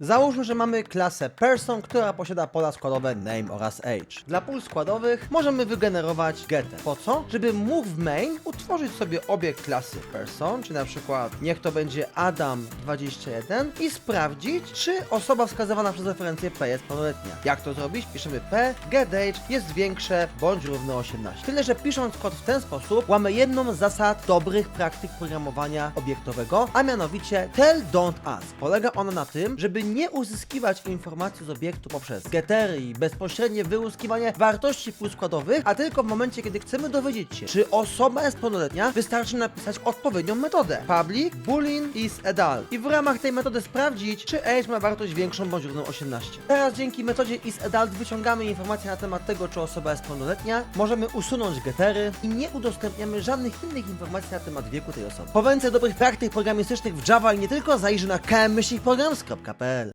Załóżmy, że mamy klasę person, która posiada pola składowe name oraz age. Dla pól składowych możemy wygenerować getter. Po co? Żeby mógł w main utworzyć sobie obiekt klasy person, czy na przykład niech to będzie Adam21 i sprawdzić, czy osoba wskazywana przez referencję P jest pełnoletnia. Jak to zrobić? Piszemy P, get age jest większe bądź równe 18. Tyle, że pisząc kod w ten sposób, łamy jedną z zasad dobrych praktyk programowania obiektowego, a mianowicie tell don't ask. Polega ona na tym, żeby nie uzyskiwać informacji z obiektu poprzez gettery i bezpośrednie wyłuskiwanie wartości pól składowych, a tylko w momencie, kiedy chcemy dowiedzieć się, czy osoba jest pełnoletnia, wystarczy napisać odpowiednią metodę. Public boolean is adult i w ramach tej metody sprawdzić, czy age ma wartość większą bądź równą 18. Teraz dzięki metodzie is adult wyciągamy informacje na temat tego, czy osoba jest pełnoletnia, możemy usunąć gettery i nie udostępniamy żadnych innych informacji na temat wieku tej osoby. Po więcej dobrych praktyk programistycznych w Java nie tylko zajrzy na kmmyślnikprograms.pl